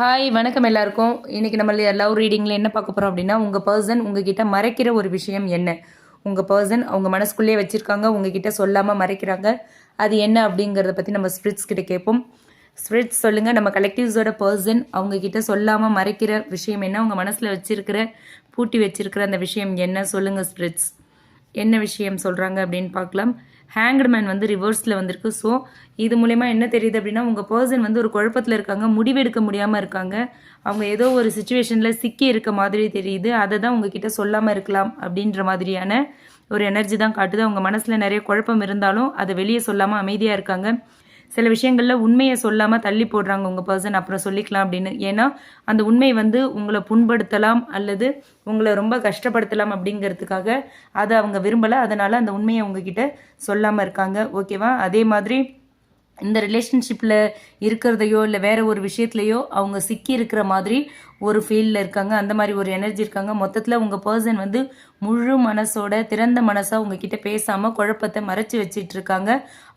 Hi வணக்கம் எல்லாருக்கும். இன்றைக்கி நம்ம லவ் ரீடிங்கில் என்ன பார்க்க போகிறோம் அப்படின்னா உங்கள் பர்சன் உங்ககிட்ட மறைக்கிற ஒரு விஷயம் என்ன? உங்கள் பர்சன் அவங்க மனசுக்குள்ளேயே வச்சுருக்காங்க உங்ககிட்ட சொல்லாமல் மறைக்கிறாங்க. அது என்ன அப்படிங்கிறத பற்றி நம்ம ஸ்பிரிட்ஸ் கிட்ட கேட்போம். ஸ்பிரிட்ஸ் சொல்லுங்கள் நம்ம கலெக்டிவ்ஸோட பர்சன் அவங்கக்கிட்ட சொல்லாமல் மறைக்கிற விஷயம் என்ன? உங்கள் மனசில் வச்சுருக்கிற பூட்டி வச்சுருக்கிற அந்த விஷயம் என்ன? சொல்லுங்கள் ஸ்பிரிட்ஸ் என்ன விஷயம் சொல்கிறாங்க அப்படின்னு பார்க்கலாம். ஹேங்க்டு மேன் வந்து ரிவர்ஸில் வந்திருக்கு. ஸோ இது மூலயமா என்ன தெரியுது அப்படின்னா உங்கள் பர்சன் வந்து ஒரு குழப்பத்தில் இருக்காங்க முடிவெடுக்க முடியாமல் இருக்காங்க. அவங்க ஏதோ ஒரு சுச்சுவேஷனில் சிக்கி இருக்க மாதிரி தெரியுது. அதை தான் உங்ககிட்ட சொல்லாமல் இருக்கலாம் அப்படின்ற மாதிரியான ஒரு எனர்ஜி தான் காட்டுது. அவங்க மனசில் நிறைய குழப்பம் இருந்தாலும் அதை வெளியே சொல்லாமல் அமைதியாக இருக்காங்க. சில விஷயங்களில் உண்மையை சொல்லாமல் தள்ளி போடுறாங்க உங்கள் பர்சன் அப்புறம் சொல்லிக்கலாம் அப்படின்னு. ஏன்னா அந்த உண்மை வந்து உங்களை புண்படுத்தலாம் அல்லது உங்களை ரொம்ப கஷ்டப்படுத்தலாம் அப்படிங்கிறதுக்காக அதை அவங்க விரும்பலை. அதனால் அந்த உண்மையை உங்ககிட்ட சொல்லாமல் இருக்காங்க. ஓகேவா அதே மாதிரி இந்த ரிலேஷன்ஷிப்பில் இருக்கிறதையோ இல்லை வேற ஒரு விஷயத்துலையோ அவங்க சிக்கி இருக்கிற மாதிரி ஒரு ஃபீல்டில் இருக்காங்க. அந்த மாதிரி ஒரு எனர்ஜி இருக்காங்க. மொத்தத்தில் உங்கள் பர்சன் வந்து முழு மனசோட திறந்த மனசாக உங்ககிட்ட பேசாமல் குழப்பத்தை மறைச்சி வச்சிட்டு இருக்காங்க.